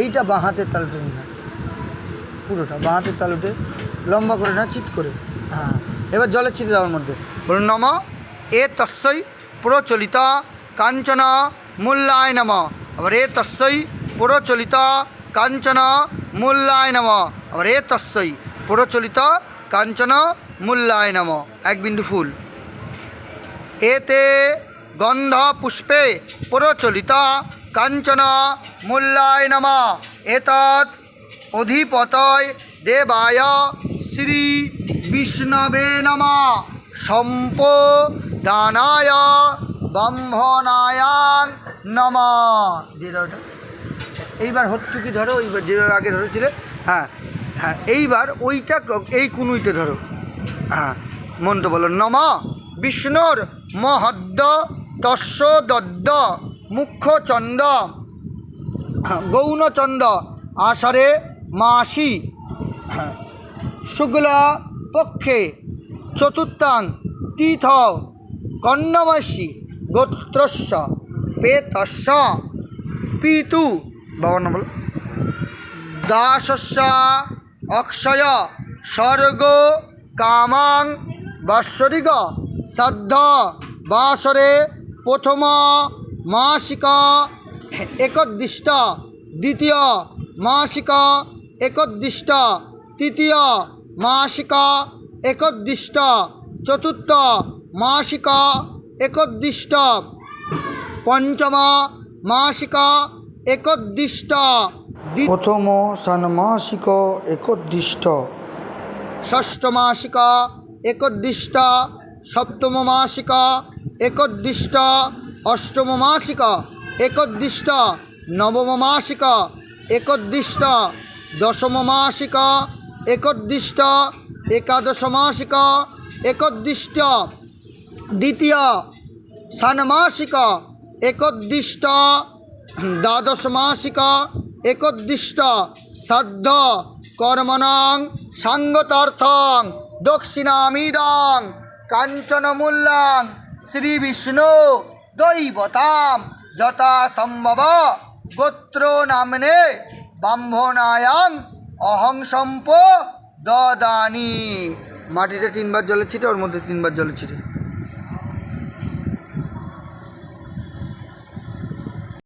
এইটা বাঁ হাতের তালুতে নিয়ে পুরোটা বাঁ হাতের তালুটে লম্বা করে না চিত করে। হ্যাঁ এবার জলের ছিটে দেওয়ার মধ্যে। বলুন, নম, এ তস্যই প্রচলিত কাঞ্চন মূল্যায় নম। আবার এ তস্যই প্রচলিত কাঞ্চন মূল্যায় নম। আবার এ তস্যই প্রচলিত কাঞ্চন মূল্যায় নম। এক বিন্দু ফুল। এতে গন্ধ পুষ্পে প্রচলিত কাঞ্চন মূল্যায় নম। এতৎ অধিপতয় দেবায় শ্রী বিষ্ণবে নম। সম্প দানায় ব্রহ্মণায়াং নম। দিয়ে দাও ওটা। এইবার হচ্ছুকি ধরো, এইবার যেভাবে আগে ধরেছিলে হ্যাঁ হ্যাঁ এইবার ওইটা এই কুনুইতে ধরো। হ্যাঁ মন্ত্র বলো, নমা বিষ্ণুর মহদ্দ তস্য দদ্দ। মুখ্য চন্দ গৌণচন্দ। আষাঢ়ে মাসি। শুক্লা পক্ষে চতুর্থাং তীর্থ কন্নমসি গোত্রস্য পেতস্য। পিতু নাম বলো। দাসস্য অক্ষয় স্বর্গ কামাং বাৎসরিক। শ্রাদ্ধ বাসরে প্রথম মাসিক একদিষ্ট দ্বিতীয় মাসিক একদিষ্ট তৃতীয় মাসিক একদিষ্ট চতুর্থ মাসিক একদিষ্ট। পঞ্চম মাসিক একদিষ্ট প্রথম ষান্মাসিক একদিষ্ট। ষষ্ঠ মাসিক একদিষ্ট সপ্তম মাসিক একদিষ্ট অষ্টম মাসিক একদিষ্ট নবম মাসিক একদিষ্ট দশম মাসিক একদিষ্ট একাদশ মাসিক একদিষ্ট। দ্বিতীয়, ষান্মাসিক একদিষ্ট দ্বাদশ মাসিক একদিষ্ট। শ্রাদ্ধ কর্মণং, সাঙ্গতার্থং, দক্ষিণামিদং, কাঞ্চনমূল্যাং শ্রী বিষ্ণু দৈবতাম যথা সম্ভব গোত্র নামনে ব্রাহ্মণায়াম অহং সম্প দদানি। মাটিতে তিনবার জলে ছিটে, ওর মধ্যে তিনবার জলে ছিটে।